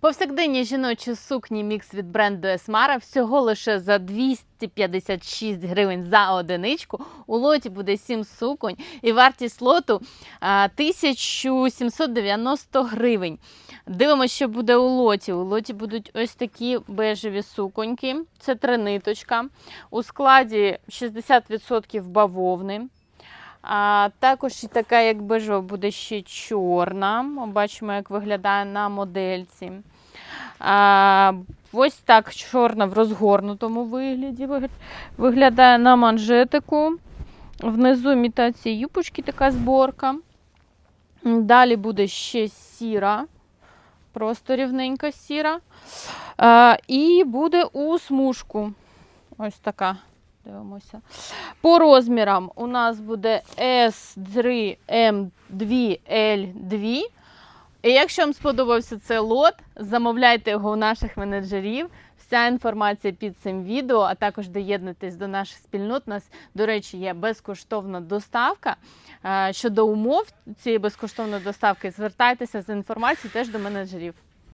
Повсякденні жіночі сукні мікс від бренду Esmara всього лише за 256 гривень за одиничку. У лоті буде 7 суконь і вартість лоту 1790 гривень. Дивимося, що буде у лоті. У лоті будуть ось такі бежеві суконьки. Це три ниточка. У складі 60% бавовни. А, також і така, як бежева, буде ще чорна. Бачимо, як виглядає на модельці. А, ось так чорна в розгорнутому вигляді виглядає на манжетику. Внизу імітація юпочки така зборка. Далі буде ще сіра, просто рівненька сіра. А, і буде у смужку. Ось така. Дивимося. По розмірам у нас буде S3, M2, L2. І якщо вам сподобався цей лот, замовляйте його у наших менеджерів. Вся інформація під цим відео, а також доєднуйтесь до наших спільнот. У нас, до речі, є безкоштовна доставка. Е, Щодо умов цієї безкоштовної доставки, звертайтеся з інформацією теж до менеджерів.